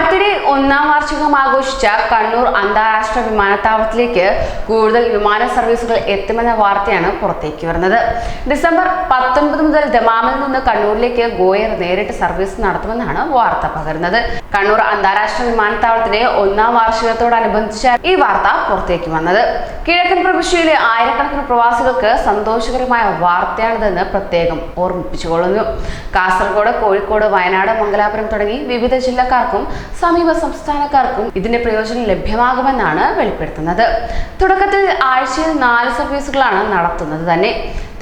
അടുത്തിടെ ഒന്നാം വാർഷികം ആഘോഷിച്ച കണ്ണൂർ അന്താരാഷ്ട്ര വിമാനത്താവളത്തിലേക്ക് കൂടുതൽ വിമാന സർവീസുകൾ എത്തുമെന്ന വാർത്തയാണ് പുറത്തേക്ക് വരുന്നത്. ഡിസംബർ പത്തൊൻപത് മുതൽ ദമാമിൽ നിന്ന് കണ്ണൂരിലേക്ക് ഗോയർ നേരിട്ട് സർവീസ് നടത്തുമെന്നാണ് വാർത്ത പകരുന്നത്. കണ്ണൂർ അന്താരാഷ്ട്ര വിമാനത്താവളത്തിന്റെ ഒന്നാം വാർഷികത്തോടനുബന്ധിച്ചാണ് ഈ വാർത്ത പുറത്തേക്ക് വന്നത്. കിഴക്കൻ പ്രവിശ്യയിലെ ആയിരക്കണക്കിന് പ്രവാസികൾക്ക് സന്തോഷകരമായ വാർത്തയാണിതെന്ന് പ്രത്യേകം ഓർമ്മിപ്പിച്ചുകൊള്ളുന്നു. കാസർഗോഡ് കോഴിക്കോട് വയനാട് മംഗലാപുരം തുടങ്ങി വിവിധ ജില്ലക്കാർക്കും സമീപ സംസ്ഥാനക്കാർക്കും ഇതിന്റെ പ്രയോജനം ലഭ്യമാകുമെന്നാണ് വെളിപ്പെടുത്തുന്നത്. തുടക്കത്തിൽ ആഴ്ചയിൽ നാല് സർവീസുകളാണ് നടത്തുന്നത് തന്നെ.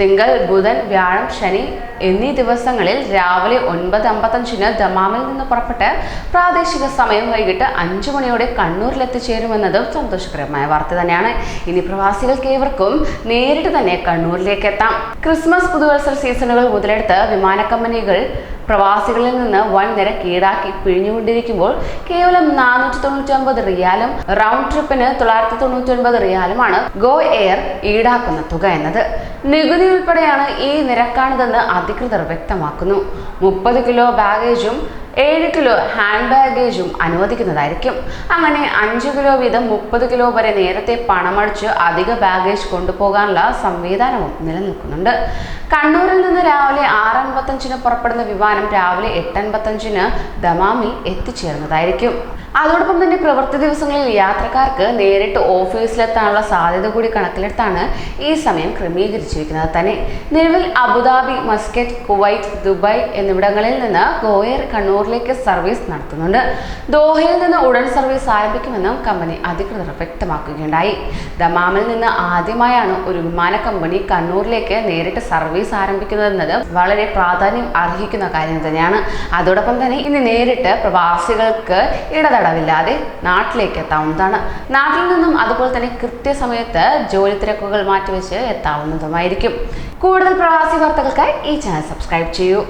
തിങ്കൾ ബുധൻ വ്യാഴം ശനി എന്നീ ദിവസങ്ങളിൽ രാവിലെ ഒൻപത് അമ്പത്തഞ്ചിന് ദമാമിൽ നിന്ന് പുറപ്പെട്ട് പ്രാദേശിക സമയം വൈകിട്ട് അഞ്ചു മണിയോടെ കണ്ണൂരിലെത്തിച്ചേരുമെന്നതും സന്തോഷകരമായ വാർത്ത തന്നെയാണ്. ഇനി പ്രവാസികൾക്ക് ഏവർക്കും നേരിട്ട് തന്നെ കണ്ണൂരിലേക്ക് എത്താം. ക്രിസ്മസ് പുതുവത്സര സീസണുകൾ മുതലെടുത്ത് വിമാന കമ്പനികൾ പ്രവാസികളിൽ നിന്ന് വൻ നിരക്ക് ഈടാക്കി പിഴിഞ്ഞുകൊണ്ടിരിക്കുമ്പോൾ കേവലം നാനൂറ്റി തൊണ്ണൂറ്റി റിയാലും റൗണ്ട് ട്രിപ്പിന് തൊള്ളായിരത്തി തൊണ്ണൂറ്റി ഒൻപത് റിയാലുമാണ് ഗോ എയർ ഈടാക്കുന്ന തുക എന്നത്. നികുതി ഉൾപ്പെടെയാണ് ഈ നിരക്കാണിതെന്ന് അധികൃതർ വ്യക്തമാക്കുന്നു. മുപ്പത് കിലോ ബാഗേജും ഏഴ് കിലോ ഹാൻഡ് ബാഗേജും അനുവദിക്കുന്നതായിരിക്കും. അങ്ങനെ അഞ്ച് കിലോ വീതം മുപ്പത് കിലോ വരെ നേരത്തെ പണമടിച്ച് അധിക ബാഗേജ് കൊണ്ടുപോകാനുള്ള സംവിധാനവും നിലനിൽക്കുന്നുണ്ട്. കണ്ണൂരിൽ നിന്ന് രാവിലെ ആറ് അൻപത്തഞ്ചിന് പുറപ്പെടുന്ന വിമാനം രാവിലെ എട്ട് അൻപത്തഞ്ചിന് ദമാമിൽ എത്തിച്ചേർന്നതായിരിക്കും. അതോടൊപ്പം തന്നെ പ്രവൃത്തി ദിവസങ്ങളിൽ യാത്രക്കാർക്ക് നേരിട്ട് ഓഫീസിലെത്താനുള്ള സാധ്യത കൂടി കണക്കിലെടുത്താണ് ഈ സമയം ക്രമീകരിച്ചിരിക്കുന്നത് തന്നെ. നിലവിൽ അബുദാബി മസ്കറ്റ് കുവൈറ്റ് ദുബായ് എന്നിവിടങ്ങളിൽ നിന്ന് ഗോയർ കണ്ണൂരിലേക്ക് സർവീസ് നടത്തുന്നുണ്ട്. ദോഹയിൽ നിന്ന് ഉടൻ സർവീസ് ആരംഭിക്കുമെന്നും കമ്പനി അധികൃതർ വ്യക്തമാക്കുകയുണ്ടായി. ദമാമിൽ നിന്ന് ആദ്യമായാണ് ഒരു വിമാന കമ്പനി കണ്ണൂരിലേക്ക് നേരിട്ട് സർവീസ് ആരംഭിക്കുന്നതെന്നത് വളരെ പ്രാധാന്യം അർഹിക്കുന്ന കാര്യം തന്നെയാണ്. അതോടൊപ്പം തന്നെ ഇനി നേരിട്ട് പ്രവാസികൾക്ക് ഇടതടവില്ലാതെ നാട്ടിലേക്ക് എത്താവുന്നതാണ്. നാട്ടിൽ നിന്നും അതുപോലെ തന്നെ കൃത്യസമയത്ത് ജോലി തിരക്കുകൾ മാറ്റിവെച്ച് എത്താവുന്നതുമായിരിക്കും. കൂടുതൽ പ്രവാസി വാർത്തകൾക്കായി ഈ ചാനൽ സബ്സ്ക്രൈബ് ചെയ്യൂ.